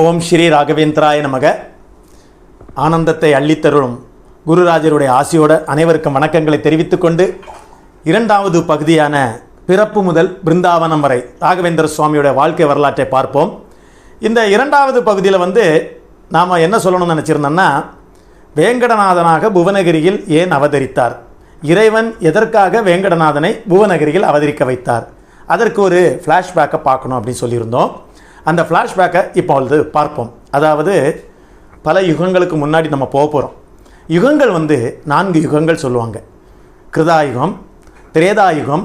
ஓம் ஸ்ரீ ராகவேந்திராய நமக. ஆனந்தத்தை அள்ளித்தருளும் குருராஜருடைய ஆசியோட அனைவருக்கும் வணக்கங்களை தெரிவித்துக்கொண்டு இரண்டாவது பகுதியான பிறப்பு முதல் பிருந்தாவனம் வரை ராகவேந்திர சுவாமியோட வாழ்க்கை வரலாற்றை பார்ப்போம். இந்த இரண்டாவது பகுதியில் வந்து நாம் என்ன சொல்லணும்னு நினச்சிருந்தோம்னா வேங்கடநாதனாக புவனகிரியில் ஏன் அவதரித்தார்? இறைவன் எதற்காக வேங்கடநாதனை புவனகிரியில் அவதரிக்க வைத்தார்? அதற்கு ஒரு ஃப்ளாஷ்பேக்கை பார்க்கணும் அப்படின்னு சொல்லியிருந்தோம். அந்த ஃப்ளாஷ்பேக்கை இப்போ வந்து பார்ப்போம். அதாவது பல யுகங்களுக்கு முன்னாடி நம்ம போக போகிறோம் யுகங்கள் வந்து நான்கு யுகங்கள் சொல்லுவாங்க. கிருதாயுகம் திரேதாயுகம்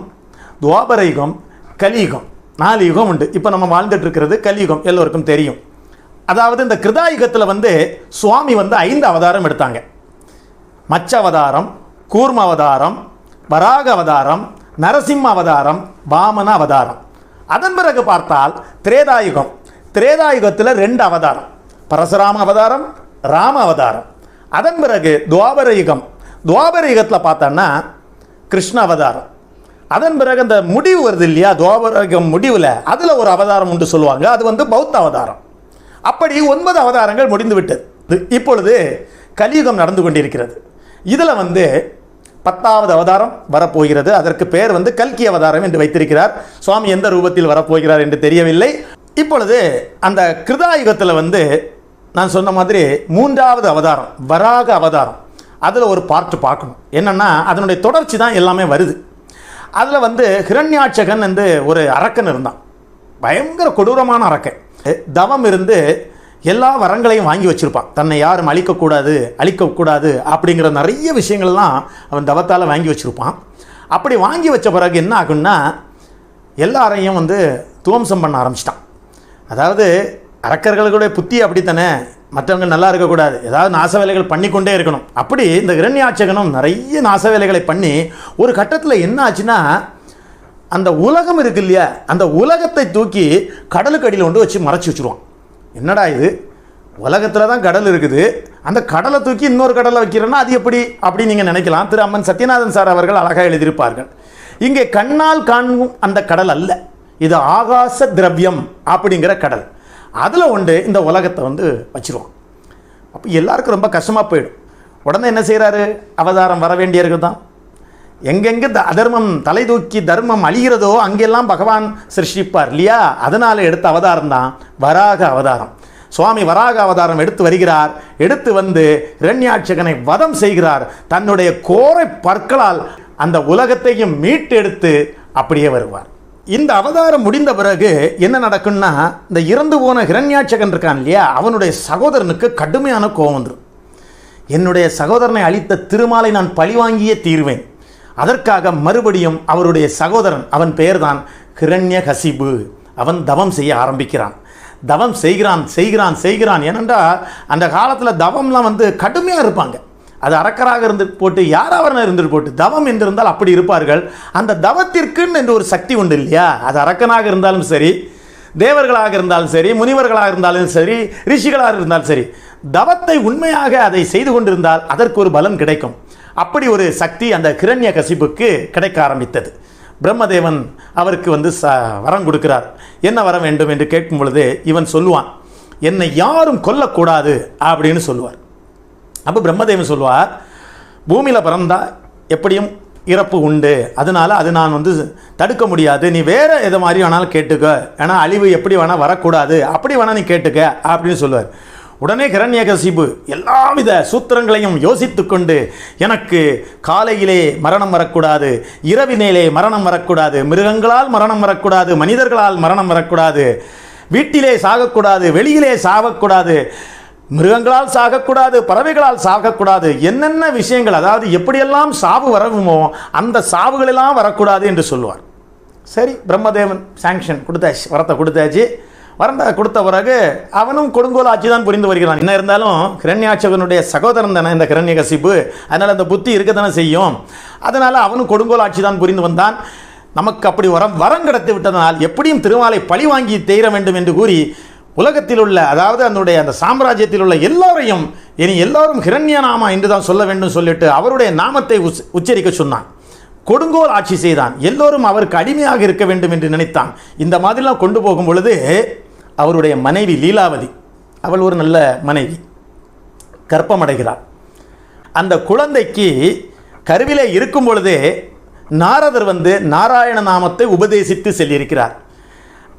துவாபர யுகம் கலியுகம். நாலு யுகம் உண்டு. இப்போ நம்ம வாழ்ந்துட்டு இருக்கிறது கலியுகம். எல்லோருக்கும் தெரியும். அதாவது இந்த கிருதாயுகத்தில் வந்து சுவாமி வந்து ஐந்து அவதாரம் எடுத்தாங்க. மச்ச அவதாரம் கூர்ம அவதாரம் வராக அவதாரம் நரசிம்ம அவதாரம் வாமன அவதாரம் அதன் பிறகு பார்த்தால் திரேதாயுகம். திரேதாயுகத்தில் ரெண்டு அவதாரம். பரசுராம அவதாரம் ராம அவதாரம். அதன் பிறகு துவாபர யுகம். துவாபர யுகத்தில் பார்த்தோன்னா கிருஷ்ண அவதாரம். அதன் பிறகு அந்த முடிவு வருது இல்லையா? துவாபர யுகம் முடிவில் அதில் ஒரு அவதாரம் உண்டு சொல்லுவாங்க. அது வந்து பௌத்த அவதாரம். அப்படி ஒன்பது அவதாரங்கள் முடிந்து விட்டது. இப்பொழுது கலியுகம் நடந்து கொண்டிருக்கிறது. இதில் வந்து பத்தாவது அவதாரம் வரப்போகிறது. அதற்கு பெயர் வந்து கல்கி அவதாரம் என்று வைத்திருக்கிறார். சுவாமி எந்த ரூபத்தில் வரப்போகிறார் என்று தெரியவில்லை. இப்பொழுது அந்த கிருதாயுகத்தில் வந்து நான் சொன்ன மாதிரி மூன்றாவது அவதாரம் வராக அவதாரம். அதில் ஒரு பார்ட்டு பார்க்கணும். என்னென்னா அதனுடைய தொடர்ச்சி தான் எல்லாமே வருது. அதில் வந்து ஹிரண்யாட்சகன் வந்து ஒரு அரக்கன் இருந்தான். பயங்கர கொடூரமான அரக்கன். தவம் இருந்து எல்லா வரங்களையும் வாங்கி வச்சுருப்பான். தன்னை யாரும் அழிக்கக்கூடாது அழிக்கக்கூடாது அப்படிங்கிற நிறைய விஷயங்கள்லாம் அவன் தவத்தால் வாங்கி வச்சுருப்பான். அப்படி வாங்கி வச்ச பிறகு என்ன ஆகுன்னா எல்லாரையும் வந்து துவம்சம் பண்ண ஆரம்பிச்சிட்டான். அதாவது அரக்கர்களுடைய புத்தி அப்படித்தானே? மற்றவங்க நல்லா இருக்கக்கூடாது. ஏதாவது நாச வேலைகள் பண்ணிக்கொண்டே இருக்கணும். அப்படி இந்த இரண்யாட்சகனும் நிறைய நாச வேலைகளை பண்ணி ஒரு கட்டத்தில் என்ன ஆச்சுன்னா அந்த உலகம் இருக்கு இல்லையா? அந்த உலகத்தை தூக்கி கடலுக்கு அடியில் கொண்டு வச்சு மறைச்சி வச்சுருவான். என்னடா இது? உலகத்தில் தான் கடல் இருக்குது. அந்த கடலை தூக்கி இன்னொரு கடலை வைக்கிறேன்னா அது எப்படி? அப்படின்னு நீங்கள் நினைக்கலாம். திரு அம்மன் சத்யநாதன் சார் அவர்கள் அழகாக எழுதியிருப்பார்கள். இங்கே கண்ணால் காணும் அந்த கடல் அல்ல. இது ஆகாச திரவியம் அப்படிங்கிற கடல். அதில் ஒன்று இந்த உலகத்தை வந்து வச்சுருவோம் அப்போ எல்லாருக்கும் ரொம்ப கஷ்டமாக போயிடும். உடனே என்ன செய்கிறாரு அவதாரம் வர வேண்டியவர்கள் தான் எங்கெங்கே த அதர்மம் தலை தூக்கி தர்மம் அழிகிறதோ அங்கெல்லாம் பகவான் சிருஷ்டிப்பார் இல்லையா? அதனால் எடுத்த அவதாரம் தான் வராக அவதாரம். சுவாமி வராக அவதாரம் எடுத்து வருகிறார். எடுத்து வந்து இரண்யாட்சகனை வதம் செய்கிறார். தன்னுடைய கோரை பற்களால் அந்த உலகத்தையும் மீட்டெடுத்து அப்படியே வருவார். இந்த அவதாரம் முடிந்த பிறகு என்ன நடக்கும்னா இந்த இறந்து போன ஹிரண்யாட்சகன் இருக்கான் இல்லையா? அவனுடைய சகோதரனுக்கு கடுமையான கோபம் வந்துடும் என்னுடைய சகோதரனை அளித்த திருமாலை நான் பழிவாங்கியே தீர்வேன். அதற்காக மறுபடியும் அவருடைய சகோதரன் அவன் பெயர்தான் கிரண்ய கசிபு அவன் தவம் செய்ய ஆரம்பிக்கிறான். தவம் செய்கிறான் செய்கிறான் செய்கிறான். ஏனென்றால் அந்த காலத்தில் தவம்லாம் வந்து கடுமையாக இருப்பாங்க. அது அறக்கராக இருந்து போட்டு யாராவது இருந்துட்டு போட்டு தவம் என்றிருந்தால் அப்படி இருப்பார்கள். அந்த தவத்திற்குன்னு என்று ஒரு சக்தி உண்டு இல்லையா? அது அரக்கனாக இருந்தாலும் சரி தேவர்களாக இருந்தாலும் சரி முனிவர்களாக இருந்தாலும் சரி ரிஷிகளாக இருந்தாலும் சரி தவத்தை உண்மையாக அதை செய்து கொண்டிருந்தால் அதற்கு ஒரு பலன் கிடைக்கும். அப்படி ஒரு சக்தி அந்த கிரண்ய கசிப்புக்கு கிடைக்க ஆரம்பித்தது. பிரம்மதேவன் அவருக்கு வந்து ச வரம் கொடுக்கிறார். என்ன வர வேண்டும் என்று கேட்கும் பொழுது இவன் சொல்லுவான் என்னை யாரும் கொல்லக்கூடாது அப்படின்னு சொல்லுவார். அப்போ பிரம்மதேவன் சொல்லுவார் பூமியில் பிறந்தா எப்படியும் இறப்பு உண்டு. அதனால அது நான் வந்து தடுக்க முடியாது. நீ வேறு எதை மாதிரி வேணாலும் கேட்டுக்க. ஏன்னா அழிவு எப்படி வேணால் வரக்கூடாது. அப்படி வேணால் நீ கேட்டுக்க அப்படின்னு சொல்லுவார். உடனே கிரண்யகசிபு எல்லாவித சூத்திரங்களையும் யோசித்து கொண்டு எனக்கு காலையிலே மரணம் வரக்கூடாது இரவினேலே மரணம் வரக்கூடாது மிருகங்களால் மரணம் வரக்கூடாது மனிதர்களால் மரணம் வரக்கூடாது வீட்டிலே சாகக்கூடாது வெளியிலே சாகக்கூடாது மிருகங்களால் சாகக்கூடாது பறவைகளால் சாகக்கூடாது என்னென்ன விஷயங்கள் அதாவது எப்படியெல்லாம் சாவு வரவுமோ அந்த சாவுகளெல்லாம் வரக்கூடாது என்று சொல்லுவார். சரி பிரம்மதேவன் சாங்ஷன் கொடுத்தாச்சு வரத்தை கொடுத்தாச்சு. வரந்த கொடுத்த பிறகு அவனும் கொடுங்கோல் ஆட்சி தான் புரிந்து வருகிறான். என்ன இருந்தாலும் கிரண்யாட்சகனுடைய சகோதரன் தானே இந்த கிரண்யகசிப்பு அதனால் அந்த புத்தி இருக்க தானே செய்யும். அதனால் அவனும் கொடுங்கோல் ஆட்சி தான் புரிந்து வந்தான். நமக்கு அப்படி வரம் வரம் கிடைத்து விட்டதனால் எப்படியும் திருமாலை பழி வாங்கி தேர வேண்டும் என்று கூறி உலகத்தில் உள்ள அதாவது அதனுடைய அந்த சாம்ராஜ்யத்தில் உள்ள எல்லோரையும் இனி எல்லோரும் ஹிரண்யநாமா என்று தான் சொல்ல வேண்டும் சொல்லிட்டு அவருடைய நாமத்தை உச்சரிக்க சொன்னான். கொடுங்கோல் ஆட்சி செய்தான். எல்லோரும் அவருக்கு அடிமையாக இருக்க வேண்டும் என்று நினைத்தான். இந்த மாதிரிலாம் கொண்டு போகும் பொழுது அவருடைய மனைவி லீலாவதி. அவள் ஒரு நல்ல மனைவி. கற்பமடைகிறாள் அந்த குழந்தைக்கு கருவிலே இருக்கும் பொழுதே நாரதர் வந்து நாராயண நாமத்தை உபதேசித்து செல்லியிருக்கிறார்.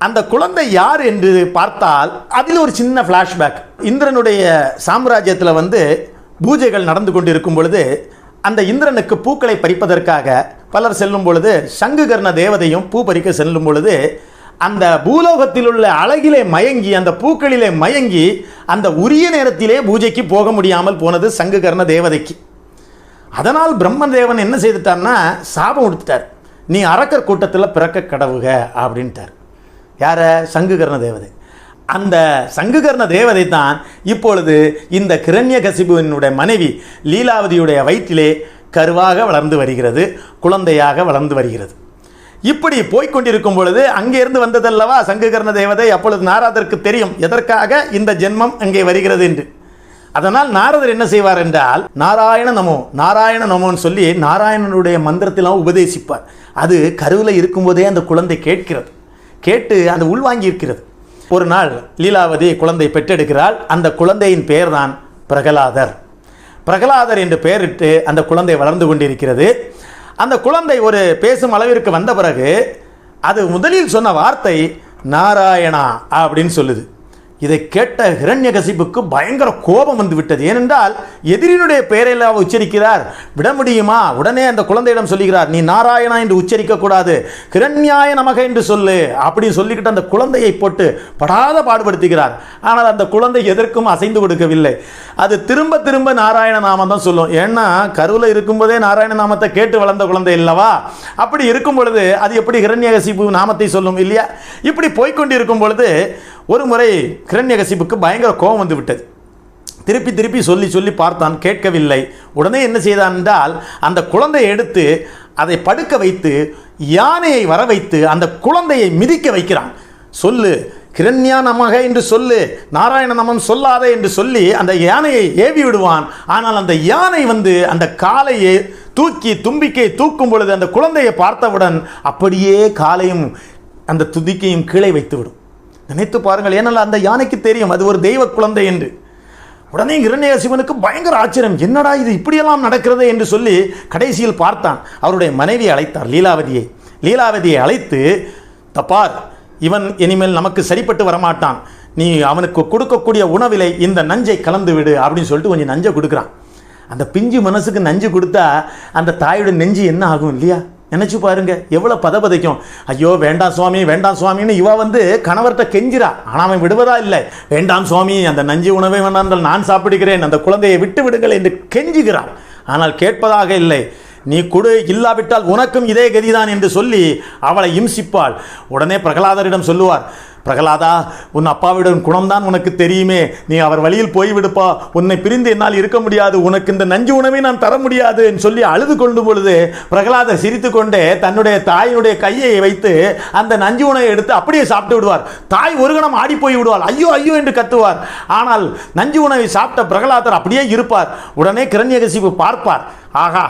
அந்த குழந்தை யார் என்று பார்த்தால் அதில் ஒரு சின்ன ஃப்ளாஷ்பேக் இந்திரனுடைய சாம்ராஜ்யத்தில் வந்து பூஜைகள் நடந்து கொண்டிருக்கும் பொழுது அந்த இந்திரனுக்கு பூக்களை பறிப்பதற்காக பலர் செல்லும் பொழுது சங்குகர்ண தேவதையும் பூ பறிக்க செல்லும் பொழுது அந்த பூலோகத்தில் உள்ள அழகிலே மயங்கி அந்த பூக்களிலே மயங்கி அந்த உரிய நேரத்திலே பூஜைக்கு போக முடியாமல் போனது சங்ககர்ண தேவதைக்கு. அதனால் பிரம்மதேவன் என்ன செய்துட்டார்னா சாபம் கொடுத்துட்டார் நீ அரக்கர் கூட்டத்தில் பிறக்க கடவுக அப்படின்ட்டார். யார? சங்குகர்ண தேவதை. அந்த சங்குகர்ண தேவதை தான் இப்பொழுது இந்த கிரண்யகசிபுவினுடைய மனைவி லீலாவதியுடைய வயிற்றிலே கருவாக வளர்ந்து வருகிறது குழந்தையாக வளர்ந்து வருகிறது. இப்படி போய்கொண்டிருக்கும் பொழுது அங்கிருந்து வந்ததல்லவா சங்ககர்ண தேவதை அப்பொழுது நாராதருக்கு தெரியும் எதற்காக இந்த ஜென்மம் அங்கே வருகிறது என்று. அதனால் நாரதர் என்ன செய்வார் என்றால் நாராயண நமோ நாராயண நமோன்னு சொல்லி நாராயணனுடைய மந்திரத்திலாம் உபதேசிப்பார். அது கருவில் இருக்கும்போதே அந்த குழந்தை கேட்கிறது. கேட்டு அது உள்வாங்கி இருக்கிறது ஒரு நாள் லீலாவதி குழந்தை பெற்றெடுக்கிறாள். அந்த குழந்தையின் பெயர்தான் பிரகலாதர். பிரகலாதர் என்று பெயரிட்டு அந்த குழந்தை வளர்ந்து கொண்டிருக்கிறது. அந்த குழந்தை ஒரு பேசும் அளவிற்கு வந்த பிறகு அது முதலில் சொன்ன வார்த்தை நாராயணா அப்படின்னு சொல்லுது. இதை கேட்ட ஹிரண்யகசிப்புக்கு பயங்கர கோபம் வந்து விட்டது. ஏனென்றால் எதிரினுடைய பெயரில் அவர் உச்சரிக்கிறார். விட முடியுமா? உடனே அந்த குழந்தையிடம் சொல்லுகிறார் நீ நாராயணா என்று உச்சரிக்கக்கூடாது. ஹிரண்யாய நமக என்று சொல்லு. அப்படின்னு சொல்லிக்கிட்டு அந்த குழந்தையை போட்டு படாத பாடுபடுத்துகிறார். ஆனால் அந்த குழந்தை எதற்கும் அசைந்து கொடுக்கவில்லை. அது திரும்ப திரும்ப நாராயண நாமம் தான் சொல்லும். ஏன்னா கருவில் இருக்கும்போதே நாராயண நாமத்தை கேட்டு வளர்ந்த குழந்தை இல்லவா? அப்படி இருக்கும் பொழுது அது எப்படி ஹிரண்யகசிப்பு நாமத்தை சொல்லும் இல்லையா? இப்படி போய்கொண்டிருக்கும் பொழுது ஒரு முறை கிரண்யகசிப்புக்கு பயங்கர கோபம் வந்து விட்டது. திருப்பி திருப்பி சொல்லி சொல்லி பார்த்தான் கேட்கவில்லை. உடனே என்ன செய்தான் என்றால் அந்த குழந்தையை எடுத்து அதை படுக்க வைத்து யானையை வர வைத்து அந்த குழந்தையை மிதிக்க வைக்கிறான். சொல்லு கிரண்யா நமக என்று சொல்லு நாராயண நமம் சொல்லாதே என்று சொல்லி அந்த யானையை ஏவி விடுவான். ஆனால் அந்த யானை வந்து அந்த காலையை தூக்கி தும்பிக்கை தூக்கும் பொழுது அந்த குழந்தையை பார்த்தவுடன் அப்படியே காலையும் அந்த துதிக்கையும் கீழே வைத்துவிடும். நினைத்து பாருங்கள். ஏனால் அந்த யானைக்கு தெரியும் அது ஒரு தெய்வ குழந்தை என்று. உடனே இரண்யசிவனுக்கு பயங்கர ஆச்சரியம். என்னடா இது இப்படியெல்லாம் நடக்கிறது என்று சொல்லி கடைசியில் பார்த்தான். அவருடைய மனைவியை அழைத்தார் லீலாவதியை. லீலாவதியை அழைத்து தப்பார். இவன் இனிமேல் நமக்கு சரிப்பட்டு வரமாட்டான். நீ அவனுக்கு கொடுக்கக்கூடிய உணவிலை இந்த நஞ்சை கலந்து விடு அப்படின்னு சொல்லிட்டு கொஞ்சம் நஞ்சை கொடுக்குறான். அந்த பிஞ்சு மனசுக்கு நஞ்சு கொடுத்தா அந்த தாயோட நெஞ்சு என்ன ஆகும் இல்லையா? நினச்சி பாருங்க எவ்வளோ பதபதைக்கும். ஐயோ வேண்டாம் சுவாமி வேண்டாம் சுவாமின்னு இவா வந்து கணவர்கிட்ட கெஞ்சிரா ஆனால் அவன் விடுவதா இல்லை. வேண்டாம் சுவாமி அந்த நஞ்சு உணவை வேண்டாம் நான் சாப்பிடுகிறேன் அந்த குழந்தையை விட்டு விடுங்கள் என்று கெஞ்சுகிறான் ஆனால் கேட்பதாக இல்லை. நீ கொடு இல்லாவிட்டால் உனக்கும் இதே கதிதான் என்று சொல்லி அவளை இம்சிப்பாள். உடனே பிரகலாதரிடம் சொல்லுவார் பிரகலாதா உன் அப்பாவிடம் குணம்தான் உனக்கு தெரியுமே. நீ அவர் வழியில் போய்விடுப்பா. உன்னை பிரிந்து என்னால் இருக்க முடியாது. உனக்கு இந்த நஞ்சு உணவை நான் தர முடியாது என்று சொல்லி அழுது கொண்டு பொழுது பிரகலாதர் சிரித்து கொண்டே தன்னுடைய தாயினுடைய கையை வைத்து அந்த நஞ்சு உணவை எடுத்து அப்படியே சாப்பிட்டு விடுவார். தாய் ஒரு கணம் ஆடி போய் விடுவார் ஐயோ ஐயோ என்று கத்துவார். ஆனால் நஞ்சு உணவை சாப்பிட்ட பிரகலாதர் அப்படியே இருப்பார். உடனே கிரண்யகசிப்பு பார்ப்பார். ஆகா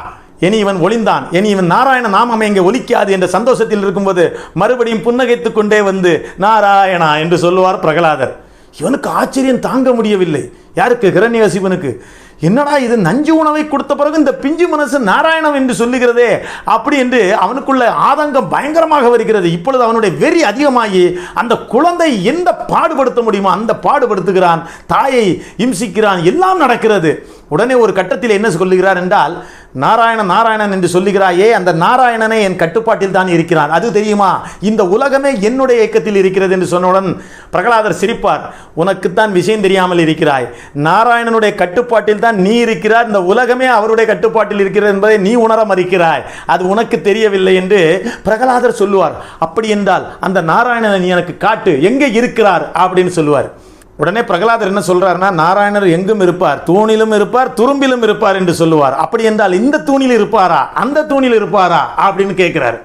இனி இவன் ஒளிந்தான். இனி இவன் நாராயண நாமம் இங்கே ஒலிக்காது என்ற சந்தோஷத்தில் இருக்கும்போது மறுபடியும் புன்னகைத்து கொண்டே வந்து நாராயணா என்று சொல்லுவார் பிரகலாதர். இவனுக்கு ஆச்சரியம் தாங்க முடியவில்லை. யாருக்கு? கிரண்யகசிவனுக்கு என்னடா இது நஞ்சு உணவை கொடுத்த பிறகு இந்த பிஞ்சு மனசு நாராயணம் என்று சொல்லுகிறதே அப்படி என்று அவனுக்குள்ள ஆதங்கம் பயங்கரமாக வருகிறது. இப்பொழுது அவனுடைய வெறி அதிகமாகி அந்த குழந்தை எந்த பாடுபடுத்த முடியுமோ அந்த பாடுபடுத்துகிறான். தாயை இம்சிக்கிறான். எல்லாம் நடக்கிறது. உடனே ஒரு கட்டத்தில் என்ன சொல்லுகிறார் என்றால் நாராயண நாராயணன் என்று சொல்லுகிறாயே அந்த நாராயணனே என் கட்டுப்பாட்டில் தான் இருக்கிறான். அது தெரியுமா? இந்த உலகமே என்னுடைய இயக்கத்தில் இருக்கிறது என்று சொன்னவுடன் பிரகலாதர் சிரிப்பார். உனக்குத்தான் விஷயம் தெரியாமல் இருக்கிறாய். நாராயணனுடைய கட்டுப்பாட்டில் தான் நீ இருக்கிறார் இந்த உலகமே அவருடைய கட்டுப்பாட்டில் இருக்கிறது என்பதை நீ உணர மறுக்கிறாய். அது உனக்கு தெரியவில்லை என்று பிரகலாதர் சொல்லுவார். அப்படி என்றால் அந்த நாராயணனை நீ எனக்கு காட்டு. எங்கே இருக்கிறார்? அப்படின்னு சொல்லுவார். உடனே பிரகலாதர் என்ன சொல்றாருன்னா நாராயணர் எங்கும் இருப்பார் தூணிலும் இருப்பார் துரும்பிலும் இருப்பார் என்று சொல்லுவார். அப்படி என்றால் இந்த தூணில் இருப்பாரா? அந்த தூணில் இருப்பாரா? அப்படின்னு கேட்கிறார்.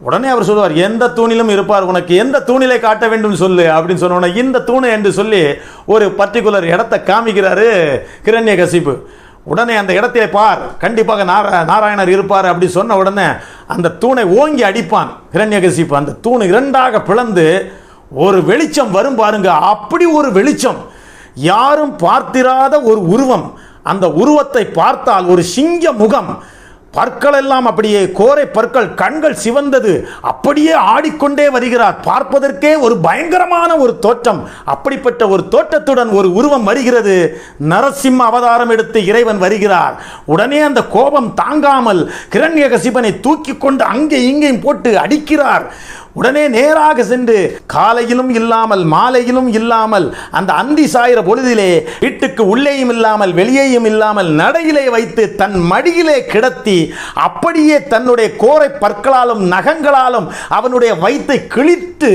உடனே அவர் சொல்லுவார் எந்த தூணிலும் இருப்பார் உனக்கு எந்த தூணிலை காட்ட வேண்டும் சொல்லு? அப்படின்னு சொன்ன உடனே இந்த தூணு என்று சொல்லி ஒரு பர்டிகுலர் இடத்தை காமிக்கிறாரு கிரண்ய கசிப்பு உடனே அந்த இடத்திலே பார் கண்டிப்பாக நாரா நாராயணர் இருப்பார் அப்படி சொன்ன உடனே அந்த தூணை ஓங்கி அடிப்பான் கிரண்யகசிப்பு. அந்த தூணு இரண்டாக பிளந்து ஒரு வெளிச்சம் வரும் பாருங்க அப்படி ஒரு வெளிச்சம். யாரும் பார்த்திராத ஒரு உருவம். அந்த உருவத்தை பார்த்தால் ஒரு சிங்க முகம். பற்கள் எல்லாம் அப்படியே கோரை பற்கள் கண்கள் சிவந்தது. அப்படியே ஆடிக்கொண்டே வருகிறார். பார்ப்பதற்கே ஒரு பயங்கரமான ஒரு தோற்றம். அப்படிப்பட்ட ஒரு தோற்றத்துடன் ஒரு உருவம் வருகிறது. நரசிம்ம அவதாரம் எடுத்து இறைவன் வருகிறார். உடனே அந்த கோபம் தாங்காமல் கிரண்யகசிபனை தூக்கி கொண்டு அங்கே இங்கேயும் போட்டு அடிக்கிறார். உடனே நேராக சென்று காலையிலும் இல்லாமல் மாலையிலும் இல்லாமல் அந்த அந்தி சாயிற பொழுதிலே வீட்டுக்கு உள்ளேயும் இல்லாமல் வெளியேயும் இல்லாமல் நடையிலே வைத்து தன் மடியிலே கிடத்தி அப்படியே தன்னுடைய கோரை பற்களாலும் நகங்களாலும் அவனுடைய வயிற்றை கிழித்து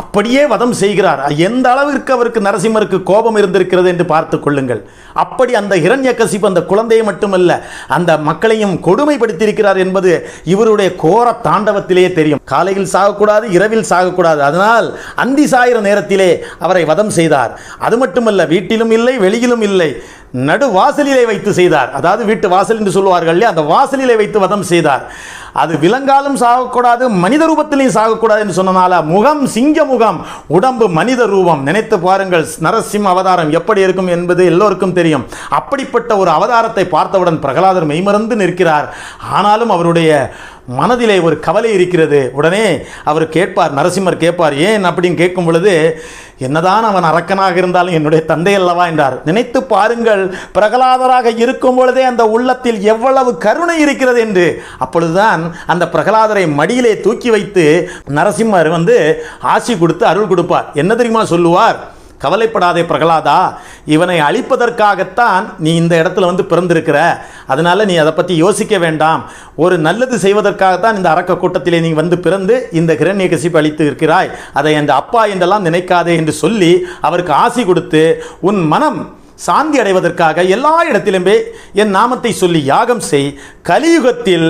அப்படியே வதம் செய்கிறார். எந்த அளவிற்கு அவருக்கு நரசிம்மருக்கு கோபம் இருந்திருக்கிறது என்று பார்த்துக் கொள்ளுங்கள். அப்படி அந்த இரண்யக்கசிப்பு அந்த குழந்தையை மட்டுமல்ல அந்த மக்களையும் கொடுமைப்படுத்தியிருக்கிறார் என்பது இவருடைய கோர தாண்டவத்திலேயே தெரியும். காலையில் சாகக்கூடாது இரவில் சாகக்கூடாது. அதனால் அந்தி சாயிற நேரத்திலே அவரை வதம் செய்தார். அது மட்டுமல்ல வீட்டிலும் இல்லை வெளியிலும் இல்லை. நடு வாசலிலே வைத்து செய்தார். அதாவது வீட்டு வாசல் என்று சொல்லுவார்கள் இல்லையா? அந்த வாசலிலே வைத்து வதம் செய்தார். அது விலங்காலும் சாகக்கூடாது மனித ரூபத்திலையும் சாகக்கூடாது என்று சொன்னனால முகம் சிங்க முகம் உடம்பு மனித ரூபம். நினைத்து பாருங்கள் நரசிம்ம அவதாரம் எப்படி இருக்கும் என்பது எல்லோருக்கும் தெரியும். அப்படிப்பட்ட ஒரு அவதாரத்தை பார்த்தவுடன் பிரகலாதர் மெய்மறந்து நிற்கிறார். ஆனாலும் அவருடைய மனதிலே ஒரு கவலை இருக்கிறது. உடனே அவர் கேட்பார் நரசிம்மர் கேட்பார் ஏன் அப்படின்னு கேட்கும் பொழுது என்னதான் அவன் அரக்கனாக இருந்தாலும் என்னுடைய தந்தை அல்லவா? என்றார். நினைத்து பாருங்கள் பிரகலாதராக இருக்கும் பொழுதே அந்த உள்ளத்தில் எவ்வளவு கருணை இருக்கிறது என்று. அப்பொழுதுதான் அந்த பிரகலாதரை மடியிலே தூக்கி வைத்து நரசிம்மர் வந்து ஆசி கொடுத்து அருள் கொடுப்பார். என்ன தெரியுமா சொல்லுவார்? கவலைப்படாதே பிரகலாதா இவனை அழிப்பதற்காகத்தான் நீ இந்த இடத்துல வந்து பிறந்திருக்கிற. அதனால நீ அதை பற்றி யோசிக்க வேண்டாம். ஒரு நல்லது செய்வதற்காகத்தான் இந்த அரக்க கூட்டத்திலே நீ வந்து பிறந்து இந்த கிரண்யகசிப்பு அளித்து இருக்கிறாய். அதை அந்த அப்பா என்றெல்லாம் நினைக்காதே என்று சொல்லி அவருக்கு ஆசி கொடுத்து உன் மனம் சாந்தி அடைவதற்காக எல்லா இடத்திலுமே என் நாமத்தை சொல்லி யாகம் செய். கலியுகத்தில்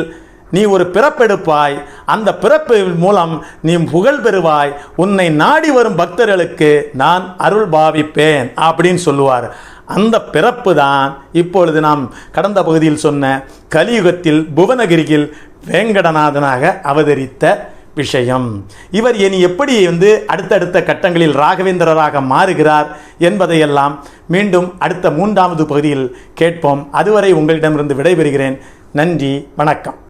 நீ ஒரு பிறப்பெடுப்பாய். அந்த பிறப்பு மூலம் நீ புகழ் பெறுவாய். உன்னை நாடி வரும் பக்தர்களுக்கு நான் அருள் பாவிப்பேன் அப்படின்னு சொல்லுவார். அந்த பிறப்பு தான் இப்பொழுது நாம் கடந்த பகுதியில் சொன்ன கலியுகத்தில் புவனகிரியில் வேங்கடநாதனாக அவதரித்த விஷயம். இவர் இனி எப்படி வந்து அடுத்தடுத்த கட்டங்களில் ராகவேந்திரராக மாறுகிறார் என்பதையெல்லாம் மீண்டும் அடுத்த மூன்றாவது பகுதியில் கேட்போம். அதுவரை உங்களிடமிருந்து விடைபெறுகிறேன். நன்றி வணக்கம்.